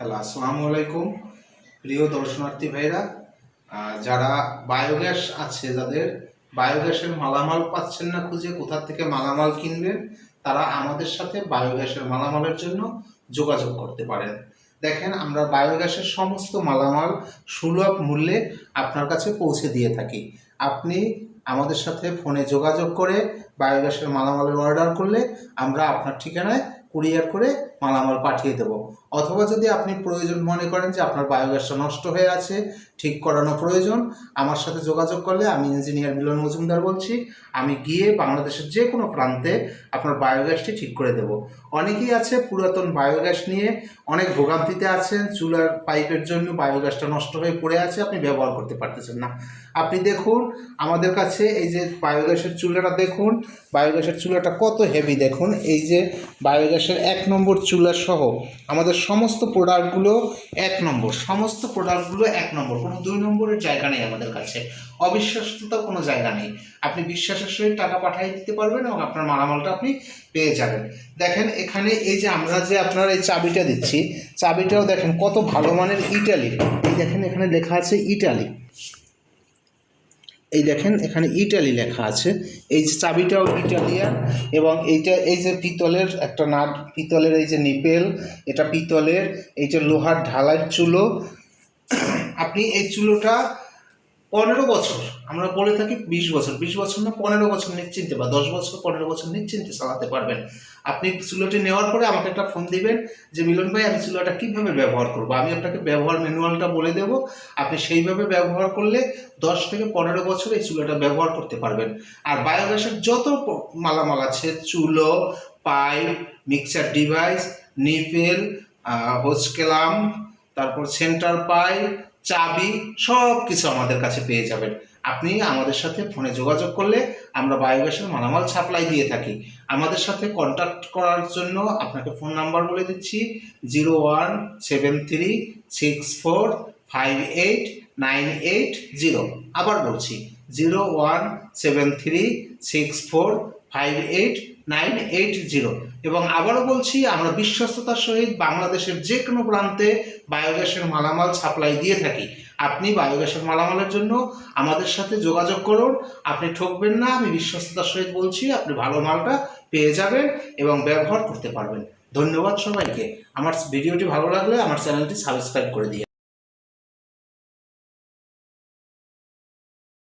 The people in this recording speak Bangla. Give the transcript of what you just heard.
হ্যালো, আসসালামু আলাইকুম। প্রিয় দর্শনার্থী ভাইরা যারা বায়োগ্যাস আছে, যাদের বায়োগ্যাসের মালামাল পাচ্ছেন না খুঁজে, কোথা থেকে মালামাল কিনবেন, তারা আমাদের সাথে বায়োগ্যাসের মালামালের জন্য যোগাযোগ করতে পারেন। দেখেন, আমরা বায়োগ্যাসের সমস্ত মালামাল সুলভ মূল্যে আপনার কাছে পৌঁছে দিয়ে থাকি। আপনি আমাদের সাথে ফোনে যোগাযোগ করে বায়োগ্যাসের মালামালের অর্ডার করলে আমরা আপনার ঠিকানায় কুরিয়ার করে মালামাল পাঠিয়ে দেব। অথবা যদি আপনি প্রয়োজন মনে করেন যে আপনার বায়োগ্যাসটা নষ্ট হয়ে আছে, ঠিক করানো প্রয়োজন, আমার সাথে যোগাযোগ করলে আমি ইঞ্জিনিয়ার মিলন মজুমদার বলছি, আমি গিয়ে বাংলাদেশের যে কোনো প্রান্তে আপনার বায়োগ্যাসটি ঠিক করে দেব। অনেকেই আছে পুরাতন বায়োগ্যাস নিয়ে, অনেক ভোগান্তিতে আছেন, চুলার পাইপের জন্য বায়োগ্যাসটা নষ্ট হয়ে পড়ে আছে, আপনি ব্যবহার করতে পারতেছেন না। আপনি দেখুন, আমাদের কাছে এই যে বায়োগ্যাসের চুলাটা দেখুন, বায়োগ্যাসের চুলাটা কত হেভি দেখুন, এই যে বায়োগ্যাসের এক নম্বর চুলা সহ আমাদের সমস্ত প্রোডাক্টগুলো এক নম্বর, সমস্ত প্রোডাক্টগুলো এক নম্বর, কোনো দুই নম্বরের জায়গা নেই আমাদের কাছে। অবিশ্বাসতার কোনো জায়গা নেই। আপনি বিশ্বাসের সহিত টাকা পাঠিয়ে দিতে পারবেন এবং আপনার মালামালটা আপনি পেয়ে যাবেন। দেখেন এখানে এই যে আমরা যে আপনার এই চাবিটা দিচ্ছি, চাবিটাও দেখেন কত ভালো মানের ইটালি। এই দেখেন এখানে লেখা আছে ইটালি। এই দেখেন, এখানে ইটালি লেখা আছে। এই যে চাবিটাও ইটালিয়ান এবং এইটা, এই যে পিতলের একটা নাট, পিতলের এই যে নিপেল, এটা পিতলের, এই যে লোহার ঢালার চুলো। আপনি এই চুলোটা পনেরো বছর, আমরা বলে থাকি বিশ বছর বিশ বছর না পনেরো বছর নিশ্চিন্তে বা দশ বছর, পনেরো বছর নিশ্চিন্তে চালাতে পারবেন। আপনি চুলোটি নেওয়ার পরে আমাকে একটা ফোন দিবেন যে, মিলন ভাই, আমি চুলোটা কীভাবে ব্যবহার করব? আমি আপনাকে ব্যবহার ম্যানুয়ালটা বলে দেবো। আপনি সেইভাবে ব্যবহার করলে দশ থেকে পনেরো বছর এই চুলোটা ব্যবহার করতে পারবেন। আর বায়োগ্যাসের যত মালামাল আছে, চুলো, pipe, mixer device, nipple hose clamp, তারপর সেন্টার পাইপ চাবি সব কিছু আমাদের কাছে পেয়ে যাবেন। আপনি আমাদের সাথে ফোনে যোগাযোগ করলে আমরা বায়োগ্যাসের মালামাল সাপ্লাই দিয়ে থাকি। আমাদের সাথে কন্ট্যাক্ট করার জন্য আপনাকে ফোন নাম্বার বলে দিচ্ছি zero one seven three six four five eight nine eight zero আবার বলছি zero one seven three six four five eight nine eight zero এবং আবারও বলছি, আমরা বিশ্বস্ততার সহিত বাংলাদেশের যে কোনো প্রান্তে বায়োগ্যাসের মালামাল সাপ্লাই দিয়ে থাকি। আপনি বায়োগ্যাসের মালামালের জন্য আমাদের সাথে যোগাযোগ করুন। আপনি ঠকবেন না, আমি বিশ্বস্ততার সহিত বলছি, আপনি ভালো মালটা পেয়ে যাবেন এবং ব্যবহার করতে পারবেন। ধন্যবাদ সবাইকে। আমার ভিডিওটি ভালো লাগলে আমার চ্যানেলটি সাবস্ক্রাইব করে দিয়ে